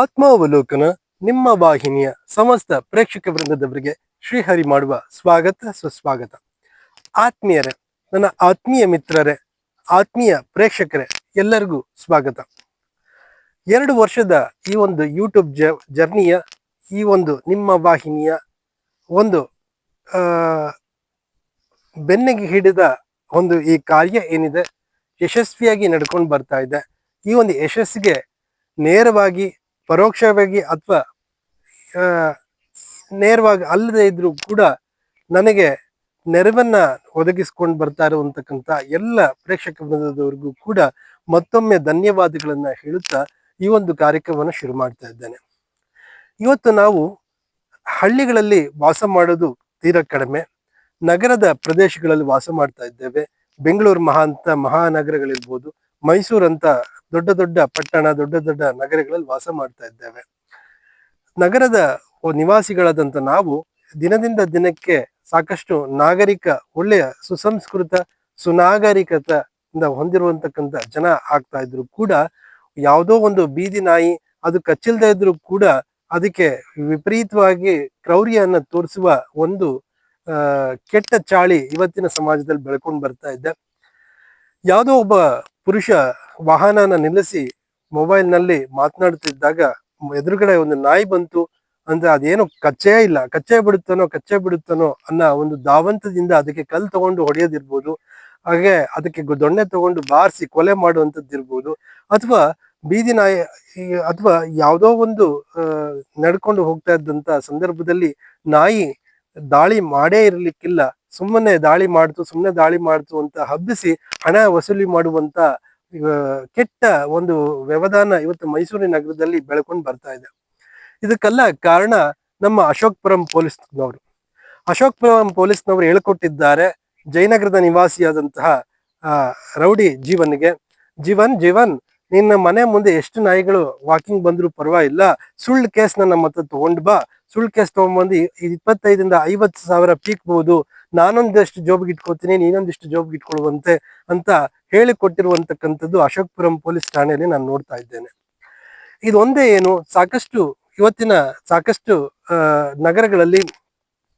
ಆತ್ಮಾವಲೋಕನ ನಿಮ್ಮ ವಾಹಿನಿಯ ಸಮಸ್ತ ಪ್ರೇಕ್ಷಕ ವೃಂದದವರಿಗೆ ಶ್ರೀಹರಿ ಮಾಡುವ ಸ್ವಾಗತ, ಸುಸ್ವಾಗತ. ಆತ್ಮೀಯರೇ, ನನ್ನ ಆತ್ಮೀಯ ಮಿತ್ರರೇ, ಆತ್ಮೀಯ ಪ್ರೇಕ್ಷಕರೇ, ಎಲ್ಲರಿಗೂ ಸ್ವಾಗತ. ಎರಡು ವರ್ಷದ ಈ ಒಂದು ಯೂಟ್ಯೂಬ್ ಜರ್ನಿಯ ಈ ಒಂದು ನಿಮ್ಮ ವಾಹಿನಿಯ ಒಂದು ಬೆನ್ನಿಗೆ ಹಿಡಿದ ಒಂದು ಈ ಕಾರ್ಯ ಏನಿದೆ, ಯಶಸ್ವಿಯಾಗಿ ನಡ್ಕೊಂಡು ಬರ್ತಾ ಇದೆ. ಈ ಒಂದು ಯಶಸ್ಸಿಗೆ ನೇರವಾಗಿ ಪರೋಕ್ಷವಾಗಿ ಅಥವಾ ನೇರವಾಗಿ ಅಲ್ಲದೆ ಇದ್ರೂ ಕೂಡ ನನಗೆ ನೆರವನ್ನ ಒದಗಿಸ್ಕೊಂಡು ಬರ್ತಾ ಇರುವಂತಕ್ಕಂಥ ಎಲ್ಲ ಪ್ರೇಕ್ಷಕ ವೃಂದದವರಿಗೂ ಕೂಡ ಮತ್ತೊಮ್ಮೆ ಧನ್ಯವಾದಗಳನ್ನ ಹೇಳುತ್ತಾ ಈ ಒಂದು ಕಾರ್ಯಕ್ರಮವನ್ನು ಶುರು ಮಾಡ್ತಾ ಇದ್ದೇನೆ. ಇವತ್ತು ನಾವು ಹಳ್ಳಿಗಳಲ್ಲಿ ವಾಸ ಮಾಡೋದು ತೀರಾ ಕಡಿಮೆ. ನಗರದ ಪ್ರದೇಶಗಳಲ್ಲಿ ವಾಸ ಮಾಡ್ತಾ ಇದ್ದೇವೆ. ಬೆಂಗಳೂರು ಮಹಾ ಅಂತ ಮಹಾನಗರಗಳಿರ್ಬೋದು ಮೈಸೂರಂತ ದೊಡ್ಡ ದೊಡ್ಡ ಪಟ್ಟಣ, ದೊಡ್ಡ ದೊಡ್ಡ ನಗರಗಳಲ್ಲಿ ವಾಸ ಮಾಡ್ತಾ ಇದ್ದೇವೆ. ನಗರದ ನಿವಾಸಿಗಳಾದಂತ ನಾವು ದಿನದಿಂದ ದಿನಕ್ಕೆ ಸಾಕಷ್ಟು ನಾಗರಿಕ, ಒಳ್ಳೆಯ ಸುಸಂಸ್ಕೃತ, ಸುನಾಗರಿಕತೆಯಿಂದ ಹೊಂದಿರುವಂತಕ್ಕಂಥ ಜನ ಆಗ್ತಾ ಇದ್ರು ಕೂಡ ಯಾವುದೋ ಒಂದು ಬೀದಿ ನಾಯಿ ಅದು ಕಚ್ಚಿಲ್ದೇ ಇದ್ರು ಕೂಡ ಅದಕ್ಕೆ ವಿಪರೀತವಾಗಿ ಕ್ರೌರ್ಯನ್ನ ತೋರಿಸುವ ಒಂದು ಕೆಟ್ಟ ಚಾಳಿ ಇವತ್ತಿನ ಸಮಾಜದಲ್ಲಿ ಬೆಳ್ಕೊಂಡು ಬರ್ತಾ ಇದ್ದೆ ಯಾವುದೋ ಒಬ್ಬ ಪುರುಷ ವಾಹನನ ನಿಲ್ಲಿಸಿ ಮೊಬೈಲ್ನಲ್ಲಿ ಮಾತನಾಡುತ್ತಿದ್ದಾಗ ಎದುರುಗಡೆ ಒಂದು ನಾಯಿ ಬಂತು. ಅಂದ್ರೆ ಅದೇನು ಕಚ್ಚೇ ಇಲ್ಲ. ಕಚ್ಚೆ ಬಿಡುತ್ತಾನೋ ಕಚ್ಚೆ ಬಿಡುತ್ತಾನೋ ಅನ್ನೋ ಒಂದು ಧಾವಂತದಿಂದ ಅದಕ್ಕೆ ಕಲ್ ತಗೊಂಡು ಹೊಡೆಯೋದಿರ್ಬೋದು. ಹಾಗೆ ಅದಕ್ಕೆ ದೊಣ್ಣೆ ತಗೊಂಡು ಬಾರಿಸಿ ಕೊಲೆ ಮಾಡುವಂಥದ್ದಿರ್ಬೋದು. ಅಥವಾ ಬೀದಿ ನಾಯಿ ಅಥವಾ ಯಾವುದೋ ಒಂದು ನಡ್ಕೊಂಡು ಹೋಗ್ತಾ ಇದ್ದಂತ ಸಂದರ್ಭದಲ್ಲಿ ನಾಯಿ ದಾಳಿ ಮಾಡೇ ಇರ್ಲಿಕ್ಕಿಲ್ಲ. ಸುಮ್ಮನೆ ದಾಳಿ ಮಾಡ್ತು ಸುಮ್ಮನೆ ದಾಳಿ ಮಾಡ್ತು ಅಂತ ಹಬ್ಬಿಸಿ ಹಣ ವಸೂಲಿ ಮಾಡುವಂತ ಕೆಟ್ಟ ಒಂದು ವ್ಯವಧಾನ ಇವತ್ತು ಮೈಸೂರಿನ ನಗರದಲ್ಲಿ ಬೆಳ್ಕೊಂಡು ಬರ್ತಾ ಇದೆ. ಇದಕ್ಕೆಲ್ಲ ಕಾರಣ ನಮ್ಮ ಅಶೋಕ್ಪುರಂ ಪೊಲೀಸ್ನವರು. ಅಶೋಕ್ಪುರಂ ಪೊಲೀಸ್ನವರು ಹೇಳ್ಕೊಟ್ಟಿದ್ದಾರೆ ಜಯನಗರದ ನಿವಾಸಿಯಾದಂತಹ ರೌಡಿ ಜೀವನ್ಗೆ. ಜೀವನ್ ಜೀವನ್, ನಿನ್ನ ಮನೆ ಮುಂದೆ ಎಷ್ಟು ನಾಯಿಗಳು ವಾಕಿಂಗ್ ಬಂದ್ರು ಪರವಾಗಿಲ್ಲ, ಸುಳ್ಳು ಕೇಸ್ ನಮ್ಮ ಹತ್ರ ತಗೊಂಡ್ ಬಾ ಸುಳ್ಳು ಕೇಸ್ ತಗೊಂಡ್ಬಂದು ಇ- ಇಪ್ಪತ್ತೈದರಿಂದ ಐವತ್ತು ಸಾವಿರ ಪೀಕ್ಬಹುದು ನಾನೊಂದಷ್ಟು ಜೋಬ್ಗೆ ಇಟ್ಕೋತೀನಿ ನೀನೊಂದಿಷ್ಟು ಜೋಬ್ಗೆ ಇಟ್ಕೊಳ್ಳುವಂತೆ ಅಂತ ಹೇಳಿಕೊಟ್ಟಿರುವಂತಕ್ಕಂಥದ್ದು ಅಶೋಕ್ಪುರಂ ಪೊಲೀಸ್ ಠಾಣೆಯಲ್ಲಿ ನಾನು ನೋಡ್ತಾ ಇದ್ದೇನೆ. ಇದೊಂದೇ ಏನು, ಸಾಕಷ್ಟು ಇವತ್ತಿನ ಸಾಕಷ್ಟು ನಗರಗಳಲ್ಲಿ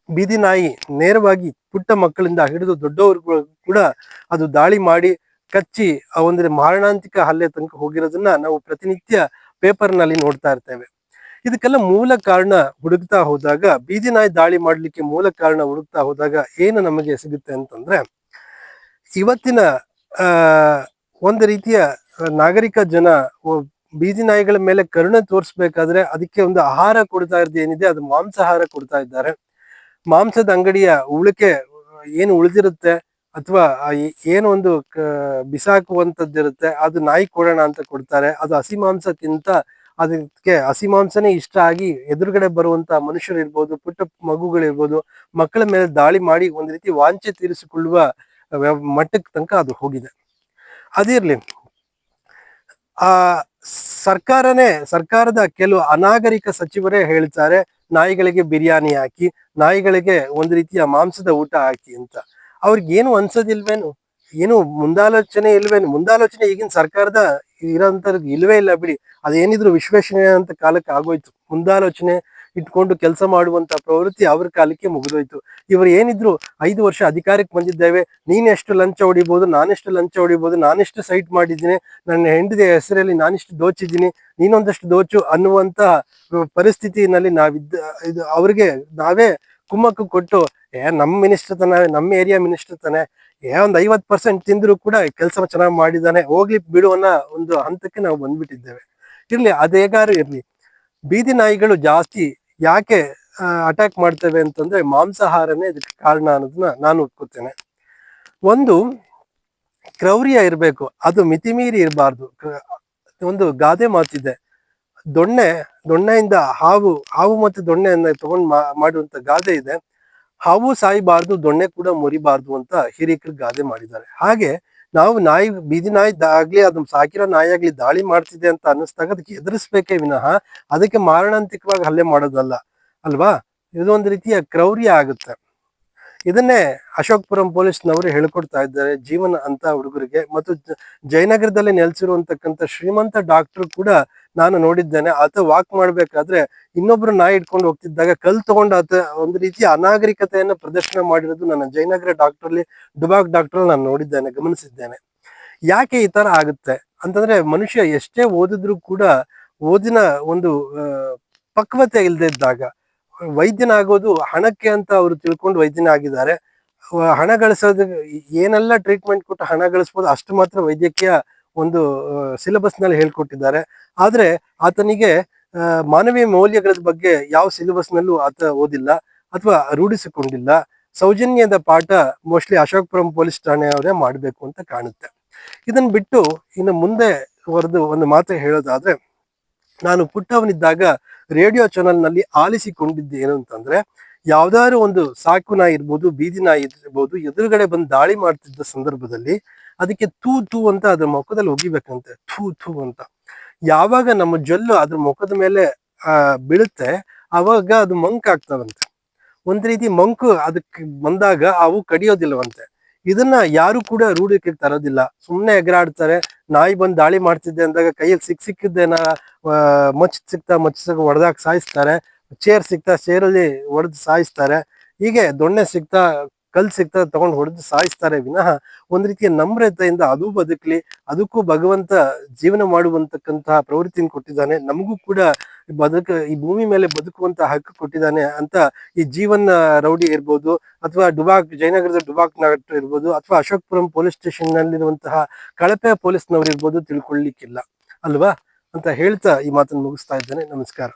ಬೀದಿ ನಾಯಿ ನೇರವಾಗಿ ಪುಟ್ಟ ಮಕ್ಕಳಿಂದ ಹಿಡಿದು ದೊಡ್ಡವರುಗಳು ಕೂಡ ಅದು ದಾಳಿ ಮಾಡಿ ಕಚ್ಚಿ ಆ ಒಂದು ಮಾರಣಾಂತಿಕ ಹಲ್ಲೆ ತನಕ ಹೋಗಿರೋದನ್ನ ನಾವು ಪ್ರತಿನಿತ್ಯ ಪೇಪರ್ನಲ್ಲಿ ನೋಡ್ತಾ ಇರ್ತೇವೆ. ಇದಕ್ಕೆಲ್ಲ ಮೂಲ ಕಾರಣ ಹುಡುಕ್ತಾ ಹೋದಾಗ, ಬೀದಿ ನಾಯಿ ದಾಳಿ ಮಾಡಲಿಕ್ಕೆ ಮೂಲ ಕಾರಣ ಹುಡುಕ್ತಾ ಹೋದಾಗ ಏನು ನಮಗೆ ಸಿಗುತ್ತೆ ಅಂತಂದ್ರೆ, ಇವತ್ತಿನ ಒಂದು ರೀತಿಯ ನಾಗರಿಕ ಜನ ಬೀದಿ ನಾಯಿಗಳ ಮೇಲೆ ಕರುಣೆ ತೋರಿಸ್ಬೇಕಾದ್ರೆ ಅದಕ್ಕೆ ಒಂದು ಆಹಾರ ಕೊಡ್ತಾ ಇರೋದು ಏನಿದೆ, ಅದು ಮಾಂಸಾಹಾರ ಕೊಡ್ತಾ ಇದ್ದಾರೆ. ಮಾಂಸದ ಅಂಗಡಿಯ ಉಳಿಕೆ ಏನು ಉಳಿದಿರುತ್ತೆ ಅಥವಾ ಏನು ಒಂದು ಕ- ಬಿಸಾಕುವಂತದ್ದಿರುತ್ತೆ ಅದು ನಾಯಿ ಕೊಡೋಣ ಅಂತ ಕೊಡ್ತಾರೆ. ಅದು ಹಸಿ ಮಾಂಸ ತಿಂತ ಅದಕ್ಕೆ ಹಸಿ ಮಾಂಸನೇ ಇಷ್ಟ ಆಗಿ ಎದುರುಗಡೆ ಬರುವಂತ ಮನುಷ್ಯರು ಇರ್ಬೋದು, ಪುಟ್ಟ ಮಗುಗಳಿರ್ಬೋದು ಮಕ್ಕಳ ಮೇಲೆ ದಾಳಿ ಮಾಡಿ ಒಂದು ರೀತಿ ವಾಂಚೆ ತೀರಿಸಿಕೊಳ್ಳುವ ಮಟ್ಟಕ್ಕೆ ತನಕ ಅದು ಹೋಗಿದೆ. ಅದಿರ್ಲಿ, ಆ, ಸರ್ಕಾರನೇ, ಸರ್ಕಾರದ ಕೆಲವು ಅನಾಗರಿಕ ಸಚಿವರೇ ಹೇಳ್ತಾರೆ, ನಾಯಿಗಳಿಗೆ ಬಿರಿಯಾನಿ ಹಾಕಿ, ನಾಯಿಗಳಿಗೆ ಒಂದು ರೀತಿಯ ಮಾಂಸದ ಊಟ ಹಾಕಿ ಅಂತ. ಅವ್ರಿಗೇನು ಅನ್ಸೋದಿಲ್ವೇನು? ಏನು ಮುಂದಾಲೋಚನೆ ಇಲ್ವೇನು? ಮುಂದಾಲೋಚನೆ ಈಗಿನ ಸರ್ಕಾರದ ಇರೋಂಥವ್ರಿಗೆ ಇಲ್ಲವೇ ಇಲ್ಲ ಬಿಡಿ. ಅದೇನಿದ್ರು ವಿಶ್ಲೇಷಣೆ ಅಂತ ಕಾಲಕ್ಕೆ ಆಗೋಯ್ತು. ಮುಂದಾಲೋಚನೆ ಇಟ್ಕೊಂಡು ಕೆಲಸ ಮಾಡುವಂತ ಪ್ರವೃತ್ತಿ ಅವ್ರ ಕಾಲಕ್ಕೆ ಮುಗಿದೋಯ್ತು. ಇವರು ಏನಿದ್ರು ಐದು ವರ್ಷ ಅಧಿಕಾರಕ್ಕೆ ಬಂದಿದ್ದೇವೆ. ನೀನೆಷ್ಟು ಲಂಚ ಹೊಡಿಬೋದು ನಾನೆಷ್ಟು ಲಂಚ ಹೊಡಿಬೋದು ನಾನೆಷ್ಟು ಸೈಟ್ ಮಾಡಿದ್ದೀನಿ, ನನ್ನ ಹೆಂಡತಿಯ ಹೆಸರಲ್ಲಿ ನಾನಿಷ್ಟು ದೋಚಿದ್ದೀನಿ, ನೀನೊಂದಷ್ಟು ದೋಚು ಅನ್ನುವಂತ ಪರಿಸ್ಥಿತಿನಲ್ಲಿ ನಾವಿದ್ದ, ಇದು ಅವ್ರಿಗೆ ನಾವೇ ಕುಮ್ಮಕ್ಕು ಕೊಟ್ಟು, ಏ ನಮ್ಮ ಮಿನಿಸ್ಟರ್ ತಾನೆ ನಮ್ಮ ಏರಿಯಾ ಮಿನಿಸ್ಟರ್ ತಾನೆ ಏ, ಒಂದು ಐವತ್ ಪರ್ಸೆಂಟ್ ತಿಂದ್ರು ಕೂಡ ಕೆಲಸ ಚೆನ್ನಾಗಿ ಮಾಡಿದಾನೆ. ಹೋಗ್ಲಿ ಅನ್ನೋ ಒಂದು ಹಂತಕ್ಕೆ ನಾವು ಬಂದ್ಬಿಟ್ಟಿದ್ದೇವೆ. ಇರ್ಲಿ ಅದೇಗಾರು ಇರ್ಲಿ. ಬೀದಿ ನಾಯಿಗಳು ಜಾಸ್ತಿ ಯಾಕೆ ಅಟ್ಯಾಕ್ ಮಾಡ್ತೇವೆ ಅಂತಂದ್ರೆ ಮಾಂಸಾಹಾರನೇ ಇದಕ್ಕೆ ಕಾರಣ ಅನ್ನೋದನ್ನ ನಾನು ಒಪ್ಕೋತೇನೆ. ಒಂದು, ಕ್ರೌರ್ಯ ಇರಬೇಕು. ಅದು ಮಿತಿಮೀರಿ ಇರಬಾರ್ದು. ಒಂದು ಗಾದೆ ಮಾತಿದೆ. ದೊಣ್ಣೆ, ದೊಣ್ಣೆಯಿಂದ ಹಾವು ಹಾವು ಮತ್ತು ದೊಣ್ಣೆಯನ್ನ ತಗೊಂಡ್ ಮಾಡುವಂತ ಗಾದೆ ಇದೆ. ಹಾವು ಸಾಯಿಬಾರ್ದು, ದೊಣ್ಣೆ ಕೂಡ ಮುರಿಬಾರ್ದು ಅಂತ ಹಿರಿಕರು ಗಾದೆ ಮಾಡಿದ್ದಾರೆ. ಹಾಗೆ ನಾವು ನಾಯಿ, ಬೀದಿ ನಾಯಿ ಆಗ್ಲಿ ಅದು ಸಾಕಿರೋ ನಾಯಿ ಆಗ್ಲಿ ದಾಳಿ ಮಾಡ್ತಿದೆ ಅಂತ ಅನ್ನಿಸ್ದಾಗ ಅದಕ್ಕೆ ಎದುರಿಸ್ಬೇಕೇ ವಿನಃ ಅದಕ್ಕೆ ಮಾರಣಾಂತಿಕವಾಗಿ ಹಲ್ಲೆ ಮಾಡೋದಲ್ಲ, ಅಲ್ವಾ? ಇದೊಂದು ರೀತಿಯ ಕ್ರೌರ್ಯ ಆಗುತ್ತೆ. ಇದನ್ನೇ ಅಶೋಕ್ಪುರಂ ಪೊಲೀಸ್ನವರು ಹೇಳ್ಕೊಡ್ತಾ ಇದ್ದಾರೆ ಜೀವನ ಅಂತ ಹುಡುಗರಿಗೆ. ಮತ್ತು ಜಯನಗರದಲ್ಲಿ ನೆಲೆಸಿರುವಂತಕ್ಕಂಥ ಶ್ರೀಮಂತ ಡಾಕ್ಟರ್ ಕೂಡ ನಾನು ನೋಡಿದ್ದೇನೆ, ಆತ ವಾಕ್ ಮಾಡ್ಬೇಕಾದ್ರೆ ಇನ್ನೊಬ್ರು ನಾಯಿ ಇಟ್ಕೊಂಡು ಹೋಗ್ತಿದ್ದಾಗ ಕಲ್ ತಗೊಂಡು ಆತ ಒಂದು ರೀತಿಯ ಅನಾಗರಿಕತೆಯನ್ನು ಪ್ರದರ್ಶನ ಮಾಡಿರೋದು ನನ್ನ ಜಯನಗರ ಡಾಕ್ಟರ್ ಅಲ್ಲಿ ಡುಬಾಕ್ ಡಾಕ್ಟರ್ ನಾನು ನೋಡಿದ್ದೇನೆ, ಗಮನಿಸಿದ್ದೇನೆ. ಯಾಕೆ ಈ ತರ ಆಗುತ್ತೆ ಅಂತಂದ್ರೆ ಮನುಷ್ಯ ಎಷ್ಟೇ ಓದಿದ್ರು ಕೂಡ ಓದಿನ ಒಂದು ಪಕ್ವತೆ ಇಲ್ಲದೆ ಇದ್ದಾಗ ವೈದ್ಯನಾಗೋದು ಹಣಕ್ಕೆ ಅಂತ ಅವರು ತಿಳ್ಕೊಂಡು ವೈದ್ಯನ ಆಗಿದ್ದಾರೆ. ಹಣ ಗಳಿಸೋದು ಏನೆಲ್ಲ ಟ್ರೀಟ್ಮೆಂಟ್ ಕೊಟ್ಟು ಹಣ ಗಳಿಸ್ಬೋದು ಅಷ್ಟು ಮಾತ್ರ ವೈದ್ಯಕೀಯ ಒಂದು ಸಿಲೆಬಸ್ನಲ್ಲಿ ಹೇಳ್ಕೊಟ್ಟಿದ್ದಾರೆ. ಆದ್ರೆ ಆತನಿಗೆ ಮಾನವೀಯ ಮೌಲ್ಯಗಳ ಬಗ್ಗೆ ಯಾವ ಸಿಲೆಬಸ್ ನಲ್ಲೂ ಆತ ಓದಿಲ್ಲ ಅಥವಾ ರೂಢಿಸಿಕೊಂಡಿಲ್ಲ. ಸೌಜನ್ಯದ ಪಾಠ ಮೋಸ್ಟ್ಲಿ ಅಶೋಕ್ಪುರಂ ಪೊಲೀಸ್ ಠಾಣೆಯವರೇ ಮಾಡಬೇಕು ಅಂತ ಕಾಣುತ್ತೆ. ಇದನ್ನ ಬಿಟ್ಟು ಇನ್ನು ಮುಂದೆ ಹೊರದು ಒಂದು ಮಾತು ಹೇಳೋದಾದ್ರೆ, ನಾನು ಪುಟ್ಟವನಿದ್ದಾಗ ರೇಡಿಯೋ ಚಾನೆಲ್ನಲ್ಲಿ ಆಲಿಸಿಕೊಂಡಿದ್ದೆ ಏನು ಅಂತಂದ್ರೆ, ಯಾವ್ದಾದ್ರು ಒಂದು ಸಾಕು ನಾಯಿ ಇರ್ಬೋದು, ಬೀದಿ ನಾಯಿ ಇರ್ಬೋದು, ಎದುರುಗಡೆ ಬಂದು ದಾಳಿ ಮಾಡ್ತಿದ್ದ ಸಂದರ್ಭದಲ್ಲಿ ಅದಕ್ಕೆ ಥೂ ಥೂ ಅಂತ ಅದ್ರ ಮುಖದಲ್ಲಿ ಒಗಿಬೇಕಂತೆ ಥೂ ಥೂ ಅಂತ. ಯಾವಾಗ ನಮ್ಮ ಜೊಲ್ಲು ಅದ್ರ ಮುಖದ ಮೇಲೆ, ಆ, ಬೀಳುತ್ತೆ, ಅವಾಗ ಅದು ಮಂಕ್ ಆಗ್ತಾವಂತೆ ಒಂದ್ ರೀತಿ ಮಂಕು ಅದಕ್ಕೆ ಬಂದಾಗ ಅವು ಕಡಿಯೋದಿಲ್ಲವಂತೆ. ಇದನ್ನ ಯಾರು ಕೂಡ ರೂಢಕ್ಕೆ ತರೋದಿಲ್ಲ. ಸುಮ್ಮನೆ ಎಗರಾಡ್ತಾರೆ, ನಾಯಿ ಬಂದು ದಾಳಿ ಮಾಡ್ತಿದ್ದೆ ಅಂದಾಗ ಕೈಯಲ್ಲಿ ಸಿಕ್ ಸಿಕ್ಕಿದ್ದೇನ ಮಚ್ ಸಿಕ್ತಾ ಮಚ್ ಸಿಕ್ಕ ಹೊಡೆದಾಗ ಸಾಯಿಸ್ತಾರೆ, ಚೇರ್ ಸಿಕ್ತಾ ಚೇರಲ್ಲಿ ಹೊಡೆದು ಸಾಯಿಸ್ತಾರೆ, ಹೀಗೆ ದೊಣ್ಣೆ ಸಿಕ್ತಾ ಕಲ್ ಸಿಗ್ತದೆ ತಗೊಂಡು ಹೊಡೆದು ಸಾಯಿಸ್ತಾರೆ ವಿನಃ ಒಂದ್ ರೀತಿಯ ನಮ್ರತೆಯಿಂದ ಅದು ಬದುಕಲಿ, ಅದಕ್ಕೂ ಭಗವಂತ ಜೀವನ ಮಾಡುವಂತಕ್ಕಂತಹ ಪ್ರವೃತ್ತಿನ ಕೊಟ್ಟಿದ್ದಾನೆ. ನಮಗೂ ಕೂಡ ಬದುಕ, ಈ ಭೂಮಿ ಮೇಲೆ ಬದುಕುವಂತ ಹಕ್ಕು ಕೊಟ್ಟಿದ್ದಾನೆ ಅಂತ ಈ ಜೀವನ್ ರೌಡಿ ಇರ್ಬೋದು, ಅಥವಾ ಡುಬಾಕ್, ಜಯನಗರದ ಡುಬಾಕ್ ನಾಟ್ ಇರ್ಬೋದು, ಅಥವಾ ಅಶೋಕ್ಪುರಂ ಪೊಲೀಸ್ ಸ್ಟೇಷನ್ ನಲ್ಲಿರುವಂತಹ ಕಳಪೆ ಪೊಲೀಸ್ನವ್ರು ಇರ್ಬೋದು ತಿಳ್ಕೊಳ್ಳಿಕ್ಕಿಲ್ಲ ಅಲ್ವಾ? ಅಂತ ಹೇಳ್ತಾ ಈ ಮಾತನ್ನು ಮುಗಿಸ್ತಾ ಇದ್ದೇನೆ. ನಮಸ್ಕಾರ.